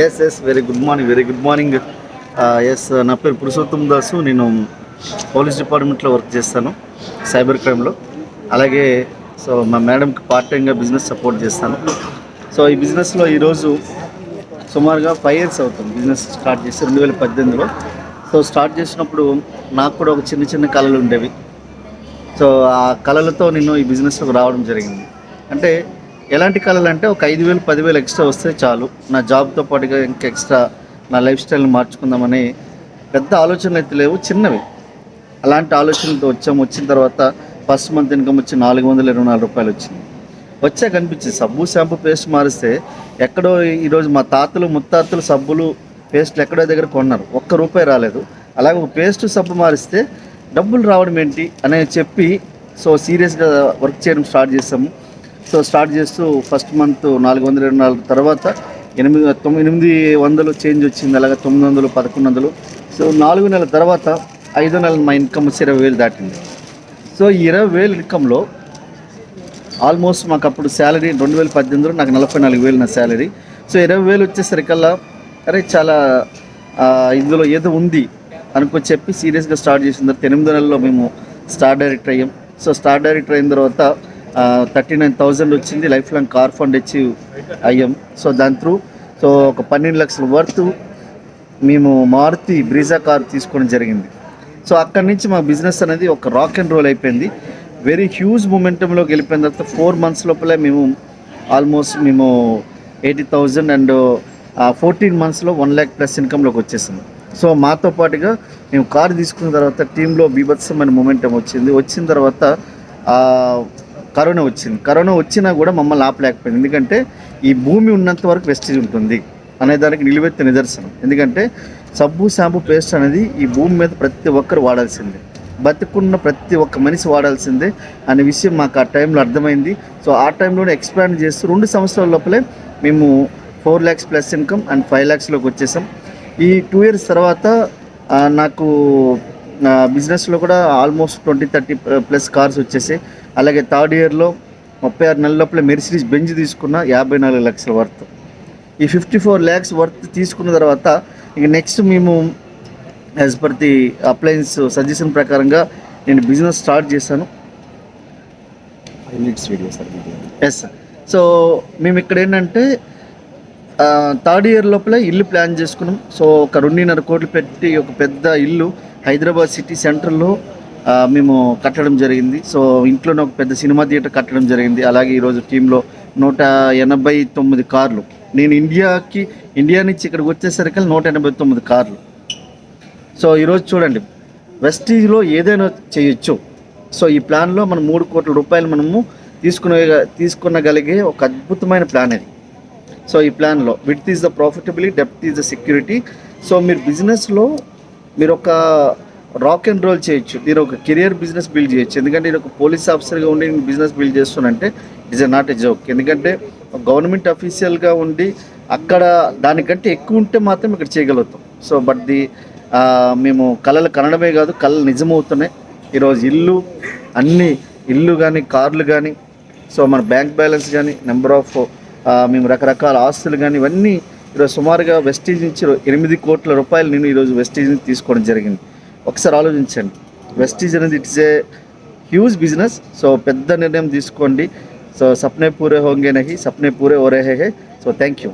Yes yes very good morning very good morning yes నా పేరు పురుషోత్తమ్ దాసు. నేను పోలీస్ డిపార్ట్మెంట్లో వర్క్ చేస్తాను సైబర్ క్రైమ్లో. అలాగే సో మా మేడంకి పార్ట్ టైంగా బిజినెస్ సపోర్ట్ చేస్తాను. సో ఈ బిజినెస్లో ఈరోజు సుమారుగా ఫైవ్ ఇయర్స్ అవుతుంది బిజినెస్ స్టార్ట్ చేసి రెండు వేల పద్దెనిమిదిలో. సో స్టార్ట్ చేసినప్పుడు నాకు కూడా ఒక చిన్న చిన్న కళలు ఉండేవి. సో ఆ కళలతో నేను ఈ బిజినెస్లోకి రావడం జరిగింది. అంటే ఎలాంటి కళలు అంటే ఒక ఐదు వేలు పదివేలు ఎక్స్ట్రా వస్తే చాలు. నా జాబ్తో పాటుగా ఇంకా ఎక్స్ట్రా నా లైఫ్ స్టైల్ని మార్చుకుందామని పెద్ద ఆలోచనలు అయితే లేవు చిన్నవి. అలాంటి ఆలోచనలతో వచ్చాము. వచ్చిన తర్వాత ఫస్ట్ మంత్ ఇన్కమ్ వచ్చి నాలుగు వందల ఇరవై నాలుగు రూపాయలు వచ్చింది. వచ్చాక అనిపించింది సబ్బు షాంపూ పేస్ట్ మారిస్తే ఎక్కడో ఈరోజు మా తాతలు ముత్తాతలు సబ్బులు పేస్ట్లు ఎక్కడో దగ్గర కొన్నారు. ఒక్క రూపాయి రాలేదు. అలాగే ఒక పేస్ట్ సబ్బు మారిస్తే డబ్బులు రావడం ఏంటి? అని చెప్పి సో సీరియస్గా వర్క్ చేయడం స్టార్ట్ చేసాము సో స్టార్ట్ చేస్తూ ఫస్ట్ మంత్ నాలుగు వందల ఇరవై నాలుగు తర్వాత ఎనిమిది తొమ్మిది ఎనిమిది వందలు చేంజ్ వచ్చింది అలాగే తొమ్మిది వందలు పదకొండు వందలు. సో నాలుగు నెలల తర్వాత ఐదు నెలల మా ఇన్కమ్ వచ్చి ఇరవై వేలు దాటింది. సో ఇరవై వేలు ఇన్కంలో ఆల్మోస్ట్ మాకు అప్పుడు శాలరీ రెండు వేల పద్దెనిమిదిలో నాకు నలభై నాలుగు వేలు నా శాలరీ. సో ఇరవై వేలు వచ్చేసరికల్లా అరే చాలా ఇందులో ఏదో ఉంది అనుకో చెప్పి సీరియస్గా స్టార్ట్ చేసిన తర్వాత ఎనిమిది నెలల్లో మేము స్టార్ డైరెక్టర్ అయ్యాం. సో స్టార్ డైరెక్టర్ అయిన తర్వాత థర్టీ నైన్ థౌజండ్ వచ్చింది లైఫ్ లాంగ్ కార్ ఫండ్ ఇచ్చి అయ్యాం. సో దాని త్రూ సో ఒక పన్నెండు లక్షల వర్త్ మేము మారుతి బ్రీజా కార్ తీసుకోవడం జరిగింది. సో అక్కడి నుంచి మా బిజినెస్ అనేది ఒక రాక్ అండ్ రోల్ అయిపోయింది. వెరీ హ్యూజ్ మూమెంటంలోకి వెళ్ళిపోయిన తర్వాత ఫోర్ మంత్స్ లోపలే మేము ఆల్మోస్ట్ మేము ఎయిటీ థౌజండ్ అండ్ ఫోర్టీన్ మంత్స్లో వన్ ల్యాక్ ప్లస్ ఇన్కమ్లోకి వచ్చేసింది సో మాతో పాటుగా మేము కార్ తీసుకున్న తర్వాత టీంలో బీభత్సమైన మూమెంటం వచ్చింది. వచ్చిన తర్వాత కరోనా వచ్చింది. కరోనా వచ్చినా కూడా మమ్మల్ని ఆపలేకపోయింది. ఎందుకంటే ఈ భూమి ఉన్నంత వరకు వెస్టేజ్ ఉంటుంది అనే దానికి నిలువెత్తి నిదర్శనం. ఎందుకంటే సబ్బు షాంపూ పేస్ట్ అనేది ఈ భూమి మీద ప్రతి ఒక్కరు వాడాల్సిందే. బతుకున్న ప్రతి ఒక్క మనిషి వాడాల్సిందే అనే విషయం మాకు ఆ టైంలో అర్థమైంది. సో ఆ టైంలోనే ఎక్స్పాండ్ చేస్తూ రెండు సంవత్సరాల లోపలే మేము four lakhs plus income and five ల్యాక్స్లోకి వచ్చేసాం. ఈ టూ ఇయర్స్ తర్వాత నాకు నా బిజినెస్లో కూడా almost twenty thirty plus cars వచ్చేసాయి. అలాగే థర్డ్ ఇయర్లో ముప్పై ఆరు నెలల లోపల మెర్సిడీస్ బెంజ్ తీసుకున్న యాభై నాలుగు లక్షల వర్త్. ఈ ఫిఫ్టీ ఫోర్ ల్యాక్స్ వర్త్ తీసుకున్న తర్వాత ఇక నెక్స్ట్ మేము as per the appliance suggestion ప్రకారంగా నేను బిజినెస్ స్టార్ట్ చేశాను. ఎస్ సార్ సో మేము ఇక్కడ ఏంటంటే థర్డ్ ఇయర్ లోపల ఇల్లు ప్లాన్ చేసుకున్నాం. సో ఒక రెండున్నర కోట్లు పెట్టి ఒక పెద్ద ఇల్లు హైదరాబాద్ సిటీ సెంటర్లో మేము కట్టడం జరిగింది. సో ఇంట్లోనే ఒక పెద్ద సినిమా థియేటర్ కట్టడం జరిగింది. అలాగే ఈరోజు టీంలో నూట ఎనభై తొమ్మిది కార్లు. నేను ఇండియాకి ఇండియా నుంచి ఇక్కడికి వచ్చేసరికి నూట ఎనభై తొమ్మిది కార్లు. సో ఈరోజు చూడండి. వెస్టీజ్లో ఏదైనా చేయొచ్చు. సో ఈ ప్లాన్లో మనం మూడు కోట్ల రూపాయలు మనము తీసుకునే తీసుకునగలిగే ఒక అద్భుతమైన ప్లాన్ ఇది సో ఈ ప్లాన్లో with is the profitability depth is the security. So మీరు బిజినెస్లో మీరు ఒక రాక్ అండ్ రోల్ చేయొచ్చు. నేను ఒక కెరియర్ బిజినెస్ బిల్డ్ చేయొచ్చు. ఎందుకంటే నేను ఒక పోలీస్ ఆఫీసర్గా ఉండి నేను బిజినెస్ బిల్డ్ చేస్తున్నానంటే ఇట్స్ నాట్ ఎ జోక్ ఎందుకంటే గవర్నమెంట్ అఫీషియల్గా ఉండి అక్కడ దానికంటే ఎక్కువ ఉంటే మాత్రం ఇక్కడ చేయగలుగుతాం. సో బట్ ది మేము కళలు కనడమే కాదు కళలు నిజమవుతున్నాయి. ఈరోజు ఇల్లు అన్ని ఇల్లు కానీ కార్లు కానీ సో మన బ్యాంక్ బ్యాలెన్స్ కానీ నెంబర్ ఆఫ్ మేము రకరకాల ఆస్తులు కానీ ఇవన్నీ ఈరోజు సుమారుగా వెస్టీజ్ నుంచి ఎనిమిది కోట్ల రూపాయలు నేను ఈరోజు వెస్టీజ్ నుంచి తీసుకోవడం జరిగింది. ఒకసారి ఆలోచించండి. వెస్టీజ్ అనేది it's a huge business so పెద్ద నిర్ణయం తీసుకోండి. సో సప్నే పూరే హోంగే నహి సప్నే పూరే ఓరే హే. హే సో థ్యాంక్ యూ